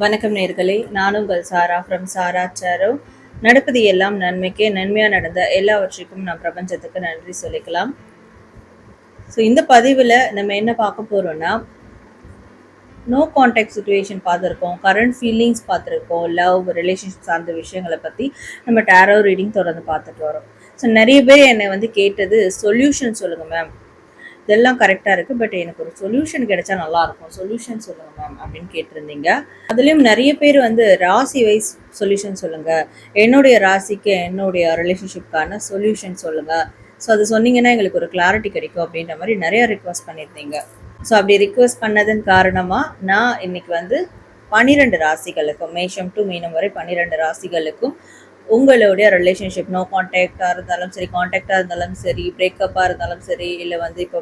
வணக்கம் நேர்களே. நானும் உங்கள் சாரா ஃப்ரம் சாரா சாரோ. நடப்பது எல்லாம் நன்மைக்கே நன்மையாக நடந்த எல்லாவற்றிற்கும் நான் பிரபஞ்சத்துக்கு நன்றி சொல்லிக்கலாம். ஸோ இந்த பதிவில் நம்ம என்ன பார்க்க போகிறோம்னா நோ கான்டாக்ட் சுச்சுவேஷன் பார்த்துருக்கோம் கரண்ட் ஃபீலிங்ஸ் பார்த்துருக்கோம் லவ் ரிலேஷன்ஷிப் சார்ந்த விஷயங்களை பற்றி நம்ம டேரோ ரீடிங் தொடர்ந்து பார்த்துட்டு வரோம். ஸோ நிறைய பேர் என்னை வந்து கேட்டது சொல்யூஷன் சொல்லுங்கள் மேம் இதெல்லாம் கரெக்டாக இருக்குது பட் எனக்கு ஒரு சொல்யூஷன் கிடைச்சா நல்லாயிருக்கும் சொல்யூஷன் சொல்லுங்கள் மேம் அப்படின்னு கேட்டிருந்தீங்க. அதுலேயும் நிறைய பேர் வந்து ராசி வைஸ் சொல்யூஷன் சொல்லுங்கள் என்னுடைய ராசிக்கு என்னுடைய ரிலேஷன்ஷிப்கான சொல்யூஷன் சொல்லுங்கள் ஸோ அது சொன்னீங்கன்னா எங்களுக்கு ஒரு கிளாரிட்டி கிடைக்கும் அப்படின்ற மாதிரி நிறைய ரிக்வஸ்ட் பண்ணியிருந்தீங்க. ஸோ அப்படி ரிக்வஸ்ட் பண்ணதன் காரணமாக நான் இன்றைக்கி வந்து பன்னிரெண்டு ராசிகளுக்கும் மேஷம் டு மீனம் வரை பன்னிரெண்டு ராசிகளுக்கும் உங்களுடைய ரிலேஷன்ஷிப் நோ காண்டாக்டாக இருந்தாலும் சரி காண்டாக்டாக இருந்தாலும் சரி பிரேக்கப்பாக இருந்தாலும் சரி இல்லை வந்து இப்போ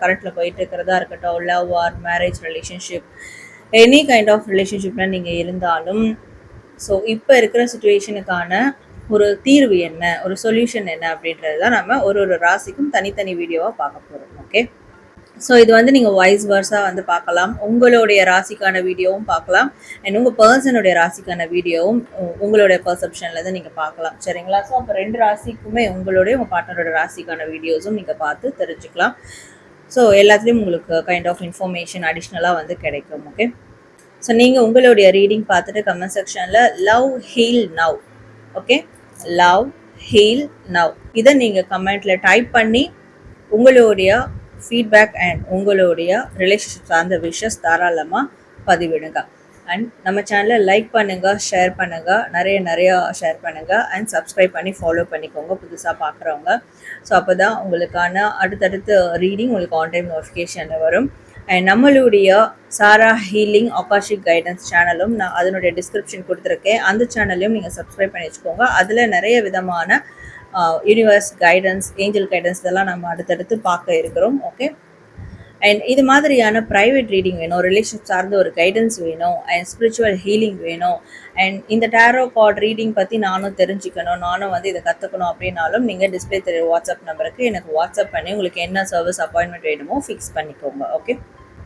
கரண்ட்டில் போயிட்டு இருக்கிறதா இருக்கட்டும் love or marriage relationship any kind of ரிலேஷன்ஷிப்பில் நீங்கள் இருந்தாலும் ஸோ இப்போ இருக்கிற சுச்சுவேஷனுக்கான ஒரு தீர்வு என்ன ஒரு சொல்யூஷன் என்ன அப்படின்றது தான் நம்ம ஒரு ஒரு ராசிக்கும் தனித்தனி வீடியோவாக பார்க்க போகிறோம் ஓகே ஸோ இது வந்து நீங்கள் வாய்ஸ் வர்ஸாக வந்து பார்க்கலாம். உங்களுடைய ராசிக்கான வீடியோவும் பார்க்கலாம். அண்ட் உங்கள் பர்சனுடைய ராசிக்கான வீடியோவும் உங்களுடைய பர்செப்ஷனில் தான் நீங்கள் பார்க்கலாம். சரிங்களா? ஸோ அப்போ ரெண்டு ராசிக்குமே உங்களுடைய உங்கள் பார்ட்னரோட ராசிக்கான வீடியோஸும் நீங்கள் பார்த்து தெரிஞ்சுக்கலாம். ஸோ எல்லாத்துலேயும் உங்களுக்கு கைண்ட் ஆஃப் இன்ஃபர்மேஷன் அடிஷ்னலாக வந்து கிடைக்கும் ஓகே ஸோ நீங்கள் உங்களுடைய ரீடிங் பார்த்துட்டு கமெண்ட் செக்ஷனில் love heal now okay love heal now இதை நீங்கள் கமெண்ட்டில் டைப் பண்ணி உங்களுடைய ஃபீட்பேக் அண்ட் உங்களுடைய ரிலேஷன்ஷிப் சார்ந்த விஷஸ் தாராளமாக பதிவிடுங்க. அண்ட் நம்ம சேனலை லைக் பண்ணுங்கள் ஷேர் பண்ணுங்க நிறைய நிறையா ஷேர் பண்ணுங்கள் அண்ட் சப்ஸ்கிரைப் பண்ணி ஃபாலோ பண்ணிக்கோங்க புதுசாக பார்க்குறவங்க ஸோ அப்போ தான் உங்களுக்கான அடுத்தடுத்து ரீடிங் உங்களுக்கு ஆன் டைம் நோட்டிஃபிகேஷனில் வரும். அண்ட் நம்மளுடைய சாரா ஹீலிங் ஆகாஷிக் கைடன்ஸ் சேனலும் நான் அதனுடைய டிஸ்கிரிப்ஷன் கொடுத்துருக்கேன். அந்த சேனலையும் நீங்கள் சப்ஸ்கிரைப் பண்ணி வச்சுக்கோங்க. அதில் நிறைய விதமான யூனிவர்ஸ் கைடன்ஸ் ஏஞ்சல் கைடன்ஸ் இதெல்லாம் நம்ம அடுத்தடுத்து பார்க்க இருக்கிறோம் ஓகே அண்ட் இது மாதிரியான ப்ரைவேட் ரீடிங் வேணும் ரிலேஷன்ஷிப் சார்ந்த ஒரு கைடன்ஸ் வேணும் அண்ட் ஸ்பிரிச்சுவல் ஹீலிங் வேணும். அண்ட் இந்த டேரோ கார்ட் ரீடிங் பற்றி நானும் தெரிஞ்சுக்கணும் நானும் வந்து இதை கற்றுக்கணும் அப்படின்னாலும் நீங்கள் டிஸ்பிளே தெரிய வாட்ஸ்அப் நம்பருக்கு எனக்கு வாட்ஸ்அப் பண்ணி உங்களுக்கு என்ன சர்வீஸ் அப்பாயின்மெண்ட் வேணுமோ ஃபிக்ஸ் பண்ணிக்கோங்க ஓகே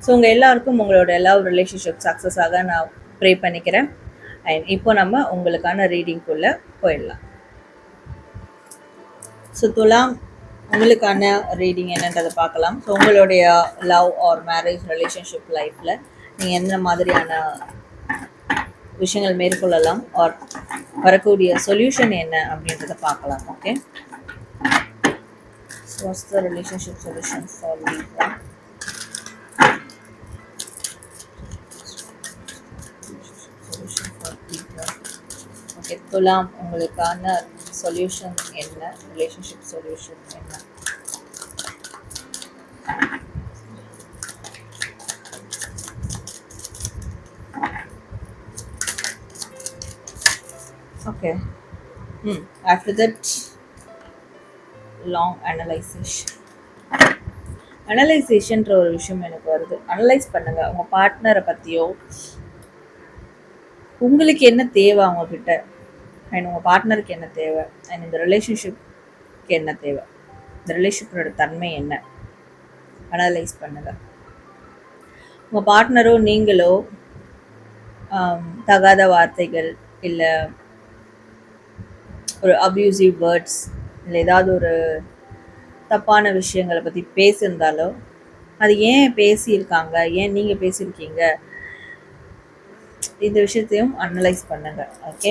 ஸோ உங்கள் எல்லாருக்கும் உங்களோட லவ் ரிலேஷன்ஷிப் சக்ஸஸாக நான் ப்ரே பண்ணிக்கிறேன். அண்ட் இப்போ நம்ம உங்களுக்கான ரீடிங்குள்ளே போயிடலாம். ஸோ துலாம் உங்களுக்கான ரீடிங் என்னன்றதை பார்க்கலாம். ஸோ உங்களுடைய லவ் ஆர் மேரேஜ் ரிலேஷன்ஷிப் லைஃப்பில் நீங்கள் எந்த மாதிரியான விஷயங்கள் மேற்கொள்ளலாம்? ஆர் வரக்கூடிய சொல்யூஷன் என்ன அப்படின்றத பார்க்கலாம். Okay what's the relationship solution for Libra okay துலாம். உங்களுக்கான சொல்யூஷன் என்ன? ரிலேஷன்ஷிப் சொல்யூஷன் என்ன? Okay hmm after that long analysation அனலைசேஷன்ற ஒரு விஷயம் எனக்கு வருது. அனலைஸ் பண்ணுங்க. உங்கள் பார்ட்னரை பற்றியோ உங்களுக்கு என்ன தேவை அவங்கக்கிட்ட அண்ட் உங்கள் பார்ட்னருக்கு என்ன தேவை? அண்ட் இந்த ரிலேஷன்ஷிப்க்கு என்ன தேவை? இந்த ரிலேஷன்ஷிப்போட தன்மை என்ன? அனலைஸ் பண்ணுங்கள் உங்கள் பார்ட்னரோ நீங்களோ தகாத வார்த்தைகள் இல்லை ஒரு அப்யூசிவ் வேர்ட்ஸ் இல்லை ஏதாவது ஒரு தப்பான விஷயங்களை பற்றி பேசியிருந்தாலோ அது ஏன் பேசியிருக்காங்க? ஏன் நீங்கள் பேசியிருக்கீங்க? இந்த விஷயத்தையும் அனலைஸ் பண்ணுங்கள் ஓகே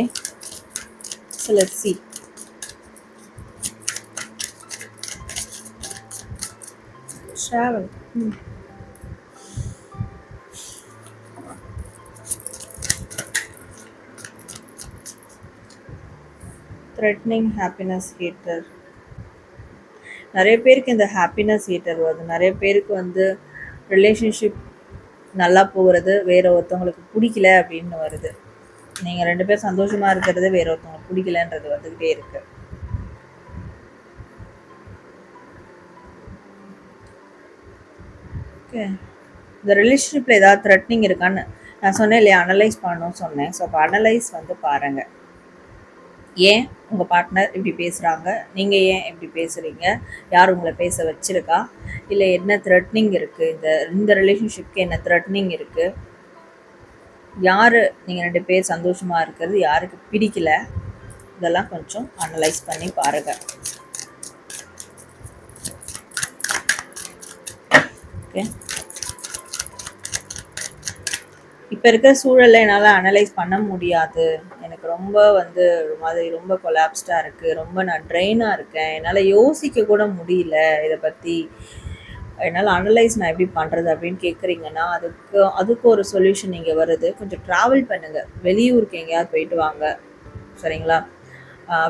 So let's see. சி Hmm. த்ரெட்னிங் ஹாப்பினஸ் ஹீட்டர் நிறைய பேருக்கு இந்த ஹாப்பினஸ் ஹீட்டர் வருது நிறைய பேருக்கு வந்து ரிலேஷன்ஷிப் நல்லா போகிறது வேறு ஒருத்தவங்களுக்கு பிடிக்கல அப்படின்னு வருது நீங்கள் ரெண்டு பேரும் சந்தோஷமா இருக்கிறது வேற ஒருத்தவங்க பிடிக்கலன்றது வந்துக்கிட்டே இருக்கு. ஓகே இந்த ரிலேஷன்ஷிப்பில் ஏதாவது த்ரெட்னிங் இருக்கான்னு நான் சொன்னேன் இல்லையா? அனலைஸ் பண்ணணும்னு சொன்னேன். ஸோ அப்போ அனலைஸ் வந்து பாருங்கள் ஏன் உங்கள் பார்ட்னர் இப்படி பேசுகிறாங்க நீங்கள் ஏன் இப்படி பேசுகிறீங்க யார் உங்களை பேச வச்சிருக்கா? இல்லை என்ன த்ரெட்னிங் இருக்குது இந்த இந்த ரிலேஷன்ஷிப்க்கு என்ன த்ரெட்னிங் இருக்குது யார் நீங்கள் ரெண்டு பேர் சந்தோஷமாக இருக்கிறது யாருக்கு பிடிக்கல இதெல்லாம் கொஞ்சம் அனலைஸ் பண்ணி பாருங்கள் ஓகே இப்போ இருக்கிற சூழலில் என்னால் அனலைஸ் பண்ண முடியாது. எனக்கு ரொம்ப வந்து ஒரு மாதிரி ரொம்ப கொலாப்ஸ்டாக இருக்குது ரொம்ப நான் ட்ரெயினாக இருக்கேன். என்னால் யோசிக்க கூட முடியல இதை பற்றி என்னால் அனலைஸ் நான் எப்படி பண்ணுறது அப்படின்னு கேட்குறீங்கன்னா அதுக்கு அதுக்கு ஒரு சொல்யூஷன் இங்கே வருது. கொஞ்சம் ட்ராவல் பண்ணுங்கள் வெளியூருக்கு எங்கேயாவது போயிட்டு வாங்க. சரிங்களா?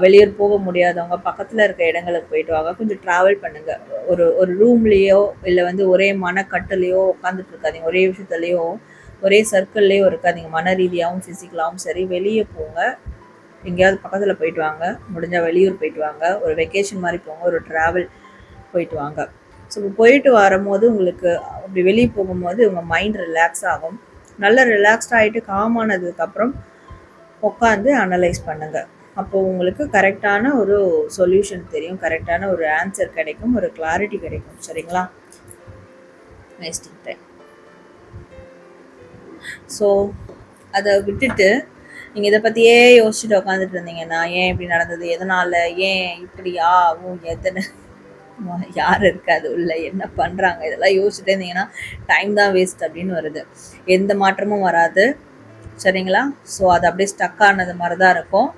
வெளியூர் போக முடியாதவங்க பக்கத்தில் இருக்க இடங்களுக்கு போயிட்டு வாங்க. கொஞ்சம் ட்ராவல் பண்ணுங்கள் ஒரு ஒரு ரூம்லேயோ இல்லை வந்து ஒரே மனக்கட்டுலேயோ உட்காந்துட்டு இருக்காதிங்க. ஒரே விஷயத்துலேயோ ஒரே சர்க்கிள்லேயோ இருக்காதீங்க. மன ரீதியாகவும் ஃபிசிக்கலாகவும் சரி. வெளியே போங்க. எங்கேயாவது பக்கத்தில் போயிட்டு வாங்க. முடிஞ்சால் வெளியூர் போயிட்டு வாங்க. ஒரு வெக்கேஷன் மாதிரி போங்க. ஒரு ட்ராவல் போயிட்டு வாங்க. ஸோ போயிட்டு வரும்போது உங்களுக்கு அப்படி வெளியே போகும்போது உங்கள் மைண்ட் ரிலாக்ஸ் ஆகும். நல்லா ரிலாக்ஸ்ட் ஆகிட்டு காமானதுக்கப்புறம் உட்காந்து அனலைஸ் பண்ணுங்கள் அப்போது உங்களுக்கு கரெக்டான ஒரு சொல்யூஷன் தெரியும். கரெக்டான ஒரு ஆன்சர் கிடைக்கும். ஒரு கிளாரிட்டி கிடைக்கும். சரிங்களா? வேஸ்டிங் டைம் ஸோ அதை விட்டுட்டு நீங்கள் இதை பற்றியே யோசிச்சுட்டு உட்காந்துட்டு இருந்தீங்கன்னா ஏன் இப்படி நடந்தது? எதனால்? ஏன் இப்படி ஆகும் எத்தனை யார் இருக்காது உள்ள என்ன பண்ணுறாங்க இதெல்லாம் யோசிச்சுட்டே இருந்தீங்கன்னா டைம் தான் வேஸ்ட் அப்படின்னு வருது. எந்த மாற்றமும் வராது. சரிங்களா? ஸோ அது அப்படியே ஸ்டக் ஆனது மாதிரி தான் இருக்கும்.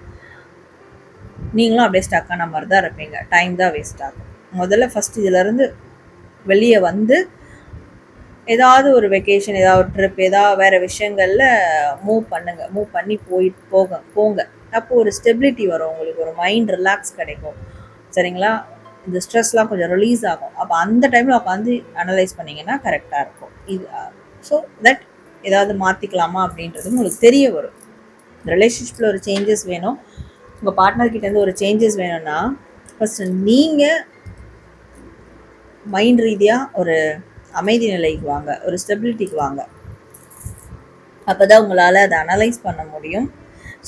நீங்களும் அப்படியே ஸ்டக் ஆன மாதிரி தான் இருப்பீங்க. டைம் தான் வேஸ்ட் ஆகும். முதல்ல ஃபஸ்ட் இதிலேருந்து வெளியே வந்து ஏதாவது ஒரு வெக்கேஷன் ஏதாவது ஒரு ட்ரிப் ஏதாவது வேறு விஷயங்களில் மூவ் பண்ணுங்கள் மூவ் பண்ணி போய் போக போங்க. அப்போ ஒரு ஸ்டெபிலிட்டி வரும். உங்களுக்கு ஒரு மைண்ட் ரிலாக்ஸ் கிடைக்கும். சரிங்களா? இந்த ஸ்ட்ரெஸ்லாம் கொஞ்சம் ரிலீஸ் ஆகும். அப்போ அந்த டைமில் உட்காந்து அனலைஸ் பண்ணிங்கன்னா கரெக்டாக இருக்கும். இது ஸோ தட் ஏதாவது மாற்றிக்கலாமா அப்படின்றது உங்களுக்கு தெரிய வரும். ரிலேஷன்ஷிப்பில் ஒரு சேஞ்சஸ் வேணும். உங்கள் பார்ட்னர்கிட்டேருந்து ஒரு சேஞ்சஸ் வேணும்னா ஃபஸ்ட்டு நீங்கள் மைண்ட் ரீதியாக ஒரு அமைதி நிலைக்கு வாங்க. ஒரு ஸ்டெபிலிட்டிக்கு வாங்க. அப்போ தான் உங்களால் அதை அனலைஸ் பண்ண முடியும்.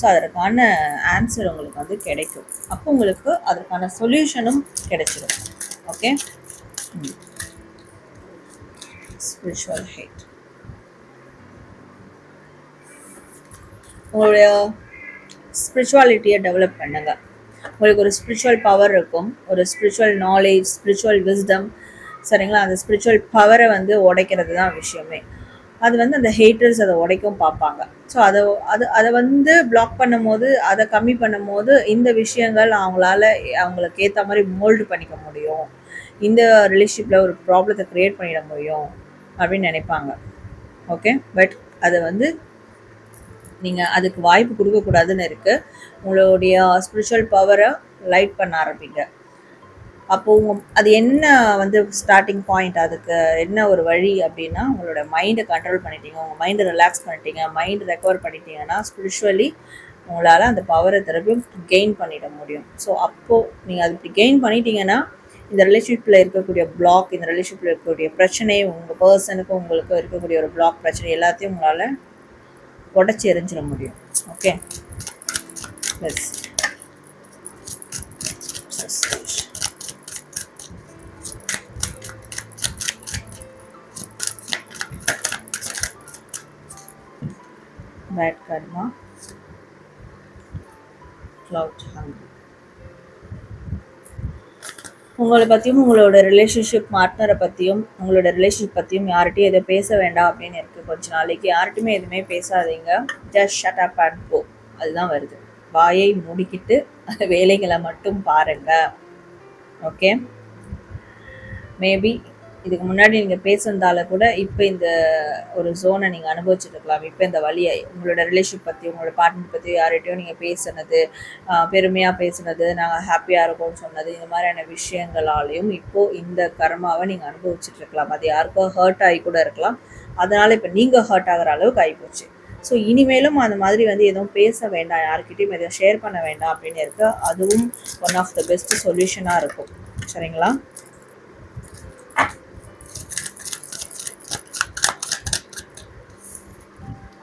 ஸோ அதற்கான ஆன்சர் உங்களுக்கு வந்து கிடைக்கும். அப்போ உங்களுக்கு அதற்கான சொல்யூஷனும் கிடைச்சிடும் ஓகே ஸ்பிரிச்சுவல் ஹைட் உங்களுடைய ஸ்பிரிச்சுவாலிட்டியை டெவலப் பண்ணுங்கள் உங்களுக்கு ஒரு ஸ்பிரிச்சுவல் பவர் இருக்கும். ஒரு ஸ்பிரிச்சுவல் நாலேஜ் ஸ்பிரிச்சுவல் விஸ்டம் சரிங்களா? அந்த ஸ்பிரிச்சுவல் பவரை வந்து உடைக்கிறது தான் விஷயமே. அது வந்து அந்த ஹேட்டர்ஸ் அதை உடைக்கும் பார்ப்பாங்க. ஸோ அதை அது அதை வந்து பிளாக் பண்ணும் போது அதை கம்மி பண்ணும் போது இந்த விஷயங்கள் அவங்களால அவங்களுக்கு ஏற்ற மாதிரி மோல்டு பண்ணிக்க முடியும். இந்த ரிலேஷன்ஷிப்பில் ஒரு ப்ராப்ளத்தை க்ரியேட் பண்ணிட முடியும் அப்படின்னு நினைப்பாங்க. ஓகே பட் அதை வந்து நீங்கள் அதுக்கு வாய்ப்பு கொடுக்கக்கூடாதுன்னு இருக்குது உங்களுடைய ஸ்பிரிச்சுவல் பவரை லைட் பண்ண ஆரம்பிங்க. அப்போ உங்க அது என்ன வந்து ஸ்டார்டிங் பாயிண்ட் அதுக்கு என்ன ஒரு வழி அப்படின்னா உங்களோட மைண்டை கண்ட்ரோல் பண்ணிட்டீங்க. உங்கள் மைண்டை ரிலாக்ஸ் பண்ணிட்டீங்க. மைண்ட் ரெக்கவர் பண்ணிட்டீங்கன்னா ஸ்பிரிச்சுவலி உங்களால் அந்த பவரை திருப்பியும் கெயின் பண்ணிட முடியும். ஸோ அப்போது நீங்கள் அது இப்படி கெயின் பண்ணிட்டீங்கன்னா இந்த ரிலேஷன்ஷிப்பில் இருக்கக்கூடிய பிளாக் இந்த ரிலேஷன்ஷிப்பில் இருக்கக்கூடிய பிரச்சனை உங்கள் பர்சனுக்கும் உங்களுக்கும் இருக்கக்கூடிய ஒரு பிளாக் பிரச்சனை எல்லாத்தையும் உங்களால் உடச்சி எரிஞ்சிட முடியும். Okay yes bad karma. Cloud hunger உங்களை பற்றியும் உங்களோட ரிலேஷன்ஷிப் பார்ட்னரை பற்றியும் உங்களோட ரிலேஷன்ஷிப் பற்றியும் யார்கிட்டையும் எதை பேச வேண்டாம் அப்படின்னு இருக்குது கொஞ்ச நாளைக்கு. யார்கிட்டையுமே எதுவுமே பேசாதீங்க. ஜஸ்ட் ஷட் அப் அண்ட் போ அதுதான் வருது. வாயை முடிக்கிட்டு வேலைகளை மட்டும் பாருங்கள் ஓகே மேபி இதுக்கு முன்னாடி நீங்கள் பேசுனதால கூட இப்போ இந்த ஒரு ஜோனை நீங்கள் அனுபவிச்சுட்டு இருக்கலாம் இப்போ இந்த வழியை உங்களோட ரிலேஷன் பற்றி உங்களோட பார்ட்னர் பற்றி யார்கிட்டையும் நீங்கள் பேசுனது பெருமையாக பேசுனது நாங்கள் ஹாப்பியாக இருக்கோம்னு சொன்னது இந்த மாதிரியான விஷயங்களாலையும் இப்போது இந்த கர்மாவை நீங்கள் அனுபவிச்சுட்டு இருக்கலாம் அது யாருக்கோ ஹர்ட் ஆகி கூட இருக்கலாம். அதனால் இப்போ நீங்கள் ஹர்ட் ஆகிற அளவுக்கு ஆகிப்போச்சு ஸோ இனிமேலும் அந்த மாதிரி வந்து எதுவும் பேச வேண்டாம். யாருக்கிட்டையும் எதுவும் ஷேர் பண்ண வேண்டாம் அப்படின்னு இருக்கு. அதுவும் ஒன் ஆஃப் த பெஸ்ட் சொல்யூஷனாக இருக்கும். சரிங்களா?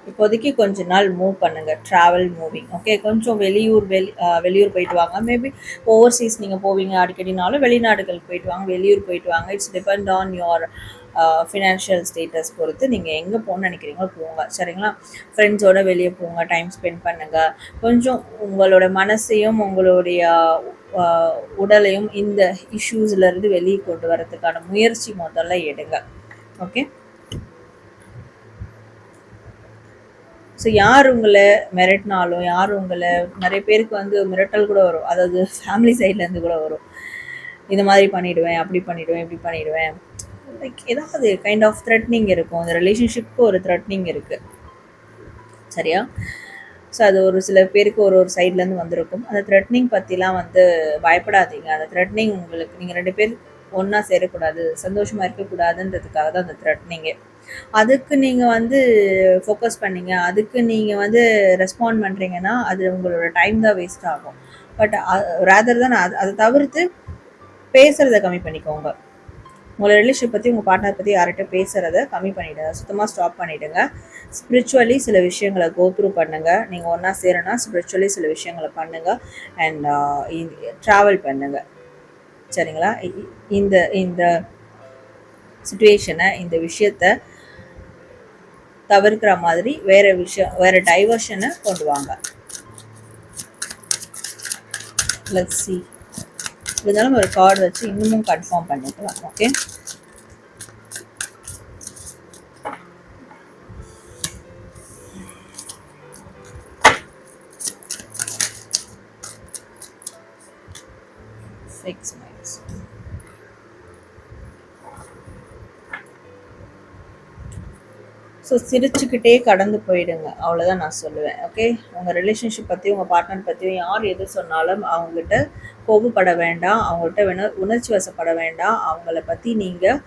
இப்போதைக்கு கொஞ்ச நாள் மூவ் பண்ணுங்கள் ட்ராவல் மூவிங் ஓகே கொஞ்சம் வெளியூர் வெளி வெளியூர் போயிட்டு வாங்க. மேபி ஓவர்சீஸ் நீங்கள் போவீங்க அடிக்கடினாலும் வெளிநாடுகளுக்கு போயிட்டு வாங்க வெளியூர் போயிட்டு வாங்க. It's depend on your financial status பொறுத்து நீங்கள் எங்கே போகணும்னு நினைக்கிறீங்களோ போங்க. சரிங்களா? ஃப்ரெண்ட்ஸோட வெளியே போங்க டைம் ஸ்பெண்ட் பண்ணுங்கள் கொஞ்சம் உங்களோட மனசையும் உங்களுடைய உடலையும் இந்த இஷ்யூஸ்லேருந்து வெளியே கொண்டு வரதுக்கான முயற்சி முதல்ல எடுங்க. ஓகே ஸோ யார் உங்களை மிரட்டினாலும் யார் உங்களை நிறைய பேருக்கு வந்து மிரட்டல் கூட வரும். அதாவது ஃபேமிலி சைட்லேருந்து கூட வரும். இந்த மாதிரி பண்ணிவிடுவேன் அப்படி பண்ணிவிடுவேன் இப்படி பண்ணிவிடுவேன் லைக் ஏதாவது கைண்ட் ஆஃப் த்ரெட்னிங் இருக்கும். அந்த ரிலேஷன்ஷிப்க்கு ஒரு த்ரெட்னிங் இருக்குது சரியா? ஸோ அது ஒரு சில பேருக்கு ஒரு ஒரு சைட்லேருந்து வந்திருக்கும். அந்த த்ரெட்னிங் பற்றிலாம் வந்து பயப்படாதீங்க. அந்த த்ரெட்னிங் உங்களுக்கு நீங்கள் ரெண்டு பேர் ஒன்றா சேரக்கூடாது சந்தோஷமாக இருக்கக்கூடாதுன்றதுக்காக தான் அந்த த்ரெட்னிங்கே அதுக்கு நீங்கள் வந்து ஃபோக்கஸ் பண்ணீங்க. அதுக்கு நீங்கள் வந்து ரெஸ்பாண்ட் பண்ணுறீங்கன்னா அது உங்களோட டைம் தான் வேஸ்ட் ஆகும். பட் ரேதர் தான் அது அதை தவிர்த்து பேசுகிறத கம்மி பண்ணிக்கோங்க. உங்களை ரிலேஷன் பற்றி உங்கள் பார்ட்னர் பற்றி யார்கிட்ட பேசுகிறத கம்மி பண்ணிவிடுங்க சுத்தமாக ஸ்டாப் பண்ணிவிடுங்க ஸ்பிரிச்சுவலி சில விஷயங்களை கோ த்ரூ பண்ணுங்கள் நீங்கள் ஒன்றா சேரனா ஸ்பிரிச்சுவலி சில விஷயங்களை பண்ணுங்கள் அண்ட் ட்ராவல் பண்ணுங்கள் சரிங்களா? இந்த இந்த சுச்சுவேஷனை இந்த விஷயத்த தவிர்க்கிற மாதிரி வேற விஷயம் வேற டைவர்ஷனை கொண்டு வாங்க. லெட்ஸ் சி இருந்தாலும் ஒரு கார்டு வச்சு இன்னமும் கன்ஃபார்ம் பண்ணிக்கலாம் ஓகே ஸோ சிரிச்சுக்கிட்டே கடந்து போயிடுங்க. அவ்வளோதான் நான் சொல்லுவேன். ஓகே உங்கள் ரிலேஷன்ஷிப் பற்றி உங்கள் பார்ட்னர் பற்றியும் யார் எது சொன்னாலும் அவங்ககிட்ட கோபப்பட வேண்டாம். அவங்கள்ட்ட வேணா உணர்ச்சி வசப்பட வேண்டாம். அவங்கள பற்றி நீங்கள்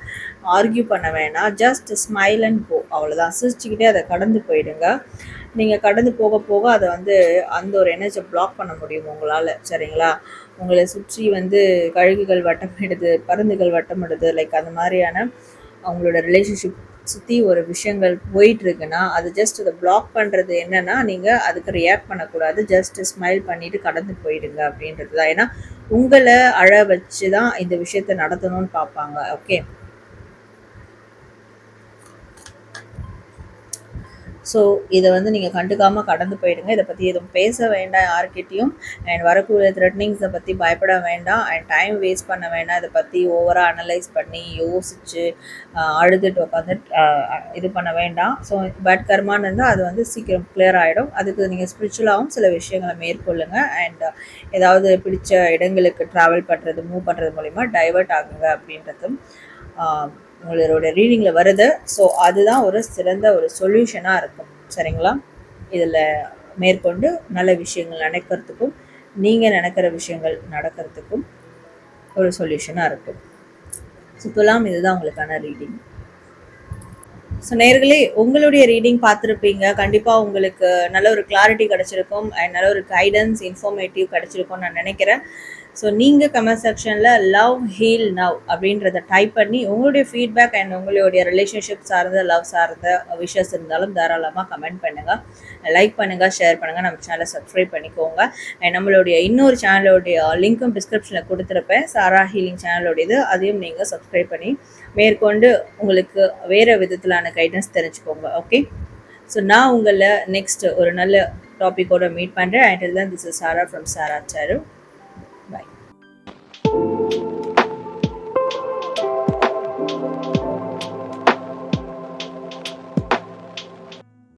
ஆர்கியூ பண்ண வேண்டாம் ஜஸ்ட் ஸ்மைல் அண்ட் போ அவ்வளோதான் சிரிச்சுக்கிட்டே அதை கடந்து போயிடுங்க. நீங்கள் கடந்து போக போக அதை வந்து அந்த ஒரு எனர்ஜியை பிளாக் பண்ண முடியும் உங்களால்? சரிங்களா? உங்களை சுற்றி வந்து கழுகுகள் வட்டமிடுது பருந்துகள் வட்டமிடுது லைக் அந்த மாதிரியான அவங்களோட ரிலேஷன்ஷிப் சுற்றி ஒரு விஷயங்கள் போயிட்டு இருக்குன்னா அது ஜஸ்ட் அதை பிளாக் பண்ணுறது என்னன்னா நீங்கள் அதுக்கு ரியாக்ட் பண்ணக்கூடாது. ஜஸ்ட் ஸ்மைல் பண்ணிட்டு கடந்து போயிடுங்க அப்படின்றது தான் ஏன்னா உங்களை அழ வச்சு தான் இந்த விஷயத்த நடத்தணும்னு பார்ப்பாங்க. ஓகே ஸோ இதை வந்து நீங்கள் கண்டுக்காமல் கடந்து போயிடுங்க. இதை பற்றி எதுவும் பேச வேண்டாம் யார்கிட்டயும். அண்ட் வரக்கூடிய த்ரெட்னிங்ஸை பற்றி பயப்பட வேண்டாம். அண்ட் டைம் வேஸ்ட் பண்ண வேண்டாம். இதை பற்றி ஓவராக அனலைஸ் பண்ணி யோசித்து அழுதுட்டு உட்காந்து இது பண்ண வேண்டாம். ஸோ பட் கர்மான்னு இருந்தால் அது வந்து சீக்கிரம் கிளியர் ஆகிடும் அதுக்கு நீங்கள் ஸ்பிரிச்சுவலாகவும் சில விஷயங்களை மேற்கொள்ளுங்க. அண்ட் ஏதாவது பிடிச்ச இடங்களுக்கு ட்ராவல் பண்ணுறது மூவ் பண்ணுறது மூலிமா டைவர்ட் ஆகுங்க அப்படின்றதும் உங்களோட ரீடிங்கில் வருது. ஸோ அதுதான் ஒரு சிறந்த ஒரு சொல்யூஷனாக இருக்கும். சரிங்களா? இதில் மேற்கொண்டு நல்ல விஷயங்கள் நினைக்கிறதுக்கும் நீங்கள் நினைக்கிற விஷயங்கள் நடக்கிறதுக்கும் ஒரு சொல்யூஷனாக இருக்கும். ஸோ துலாம் இதுதான் உங்களுக்கான ரீடிங் ஸோ நேர்களே உங்களுடைய ரீடிங் பார்த்துருப்பீங்க. கண்டிப்பாக உங்களுக்கு நல்ல ஒரு கிளாரிட்டி கிடச்சிருக்கும். அண்ட் நல்ல ஒரு கைடன்ஸ் இன்ஃபர்மேட்டிவ் கிடச்சிருக்கும்னு நான் நினைக்கிறேன். ஸோ நீங்கள் கமெண்ட் செக்ஷனில் லவ் ஹீல் நவ் அப்படின்றத டைப் பண்ணி உங்களுடைய ஃபீட்பேக் அண்ட் உங்களுடைய ரிலேஷன்ஷிப் சார்ந்த லவ் சார்ந்த விஷஸ் இருந்தாலும் தாராளமாக கமெண்ட் பண்ணுங்கள் லைக் பண்ணுங்கள் ஷேர் பண்ணுங்கள் நம்ம சேனலை சப்ஸ்கிரைப் பண்ணிக்கோங்க. அண்ட் நம்மளுடைய இன்னொரு சேனலோடைய லிங்க்கும் டிஸ்கிரிப்ஷனில் கொடுத்துருப்பேன். சாரா ஹீலிங் சேனலோடையது அதையும் நீங்கள் சப்ஸ்கிரைப் பண்ணி மேற்கொண்டு உங்களுக்கு வேறு விதத்திலான கைடன்ஸ் தெரிஞ்சுக்கோங்க. ஓகே ஸோ நான் உங்களை நெக்ஸ்ட் ஒரு நல்ல டாப்பிக்கோட மீட் பண்ணுறேன் and then this is Sara from Sara Saru you